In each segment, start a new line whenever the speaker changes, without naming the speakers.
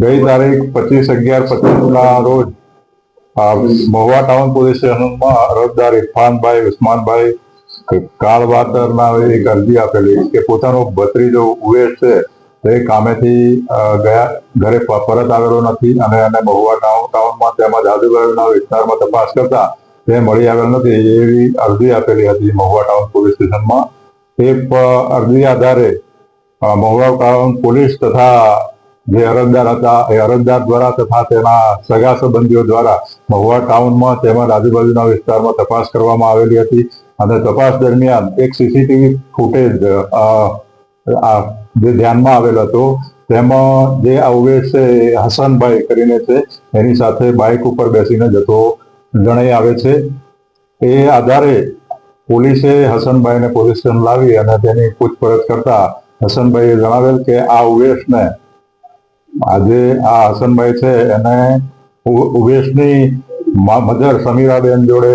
ગઈ તારીખ પચીસ અગિયાર પચીસ ના રોજ મહુવા ટાઉન પોલીસ સ્ટેશનમાં અરજદાર ઇરફાનભાઈ, ઉસ્માનભાઈ, કાળવાતરના એક અરજી આપેલી કે પોતાનો ભત્રીજો ઉવેશ છે તે કામેથી ગયા, ઘરે પરત આવેલો નથી અને એને મહુવા ટાઉન, ટાઉનમાં તેમજ આજુબાજુના વિસ્તારમાં તપાસ કરતા તે મળી આવેલ નથી એવી અરજી આપેલી હતી મહુવા ટાઉન પોલીસ સ્ટેશનમાં. પ- અરજી આધારે મહુવા ટાઉન પોલીસ તથા જે અરજદાર હતા, એ અરજદાર દ્વારા તથા તેના સગા સંબંધીઓ દ્વારા મહુવા ટાઉનમાં તેમજ આજુબાજુના વિસ્તારમાં તપાસ કરવામાં આવેલી હતી અને તપાસ દરમિયાન એક સીસીટીવી ફૂટેજ જે ધ્યાનમાં આવેલ હતો, તેમાં જે આ છે એ હસનભાઈ કરીને છે, એની સાથે બાઇક ઉપર બેસીને જતો જણાઈ આવે છે. એ આધારે પોલીસે હસનભાઈને પોલીસ સ્ટેશન લાવી અને તેની પૂછપરછ કરતા હસનભાઈએ જણાવેલ કે આ ઉવેશને આજે આ હસનભાઈ છે એને ઉવેશની મધર સમીરાબેન જોડે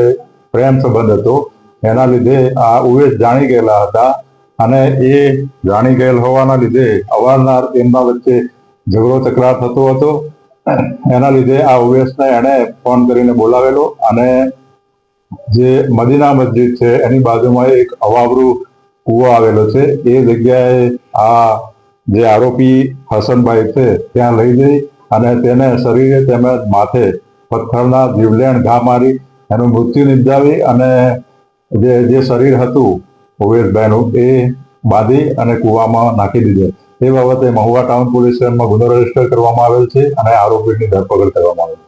પ્રેમ સંબંધ હતો. એના લીધે આ ઉવેશ જાણી ગયેલા હતા અને એ જાણી ગયેલ હોવાના લીધે અવારનવાર એમના વચ્ચે ઝઘડો તકરાર થતો હતો. એના લીધે આ ઉવેશને એણે ફોન કરીને બોલાવેલો અને જે મદીના મસ્જિદ છે, એની બાજુમાં એક અવાવરું કૂવો આવેલો છે. એ જગ્યાએ આ જે આરોપી હસનભાઈ છે, ત્યાં લઈ જઈ અને તેને શરીરે તેમજ માથે પથ્થરના જીવલેણ ઘા મારી, એનું મૃત્યુ નિપજાવી અને જે જે શરીર હતું ઉવેશભાઈનું એ બાંધી અને કૂવામાં નાખી દીધું. એ બાબતે મહુવા ટાઉન પોલીસ સ્ટેશનમાં ગુનો રજિસ્ટર કરવામાં આવેલ છે અને આરોપીની ધરપકડ કરવામાં આવેલ